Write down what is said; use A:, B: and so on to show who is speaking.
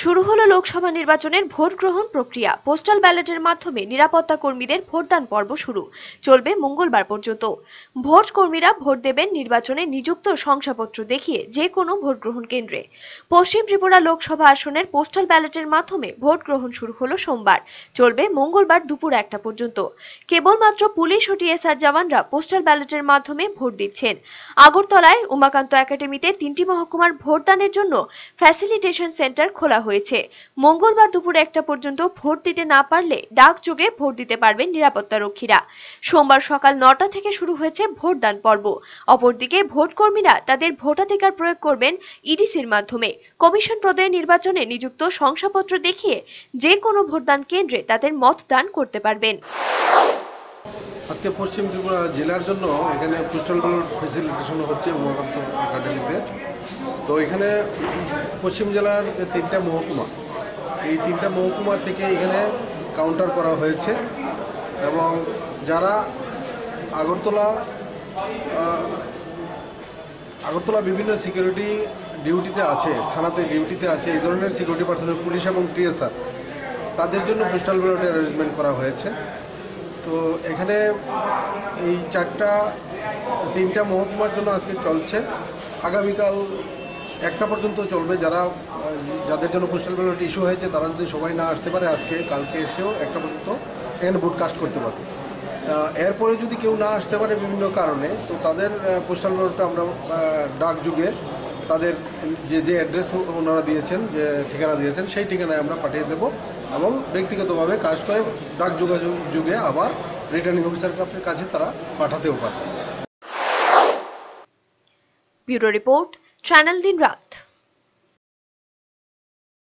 A: শুরু হলো লোকসভা নির্বাচনের ভোট গ্রহণ প্রক্রিয়া। পোস্টাল ব্যালটের মাধ্যমে নিরাপত্তা কর্মীদের ভোটদান পর্ব শুরু। চলবে মঙ্গলবার পর্যন্ত। ভোট কর্মীরা ভোট দেবেন নির্বাচনে নিযুক্ত শংসাপত্র দেখিয়ে যে কোনো ভোট গ্রহণ কেন্দ্রে। পশ্চিম ত্রিপুরা লোকসভা আসনের পোস্টাল ব্যালটের মাধ্যমে ভোট গ্রহণ শুরু হলো সোমবার। চলবে মঙ্গলবার দুপুর একটা পর্যন্ত। কেবলমাত্র পুলিশ ও টিএসআর জওয়ানরা পোস্টাল ব্যালটের মাধ্যমে ভোট দিচ্ছেন। আগরতলায় উমাকান্ত একাডেমিতে তিনটি মহকুমার ভোটদানের জন্য ফ্যাসিলিটেশন সেন্টার খোলা হয়েছে। মঙ্গলবার দুপুর একটা পর্যন্ত ভোট দিতে না পারলে ডাকযোগে ভোট দিতে পারবেন নিরাপত্তা রক্ষীরা সোমবার সকাল নটা থেকে শুরু হয়েছে ভোটদান পর্ব। অপরদিকে ভোট কর্মীরা তাদের ভোটাধিকার প্রয়োগ করবেন ইডিসির মাধ্যমে। কমিশন প্রদায় নির্বাচনে নিযুক্ত শংসাপত্র দেখিয়ে যে কোনো ভোটদান কেন্দ্রে তাদের মতদান করতে পারবেন।
B: আজকে পশ্চিম ত্রিপুরা জেলার জন্য এখানে পোস্টাল ব্যালট ফেসিলিটেশন হচ্ছে উমাকান্ত একাডেমিতে তো এখানে পশ্চিম জেলার যে তিনটা মহকুমা, এই তিনটা মহকুমা থেকে এখানে কাউন্টার করা হয়েছে এবং যারা আগরতলা আগরতলা বিভিন্ন সিকিউরিটি ডিউটিতে আছে, থানাতে ডিউটিতে আছে, এই ধরনের সিকিউরিটি পার্সোনাল পুলিশ এবং টিএসআর তাদের জন্য পোস্টাল ব্যালটের অ্যারেঞ্জমেন্ট করা হয়েছে। তো এখানে এই চারটা, তিনটা মহকুমার জন্য আজকে চলছে। আগামীকাল একটা পর্যন্ত চলবে। যারা যাদের জন্য পোস্টাল ব্যালট ইস্যু হয়েছে, তারা যদি সবাই না আসতে পারে, আজকে, কালকে এসেও একটা পর্যন্ত এখানে ব্রডকাস্ট করতে পারবে। এরপরে যদি কেউ না আসতে পারে বিভিন্ন কারণে, তো তাদের পোস্টাল ব্যালটটা আমরা ডাক যুগে তাদের যে যে অ্যাড্রেস ওনারা দিয়েছেন, যে ঠিকানা দিয়েছেন, সেই ঠিকানায় আমরা পাঠিয়ে দেবো এবং ব্যক্তিগতভাবে কাজ করে ডাক যোগাযোগ যুগে আবার রিটার্নিং অফিসার কাছে তারা পাঠাতেও পারে
A: ব্যুরো রিপোর্ট চ্যানেল দিন রাত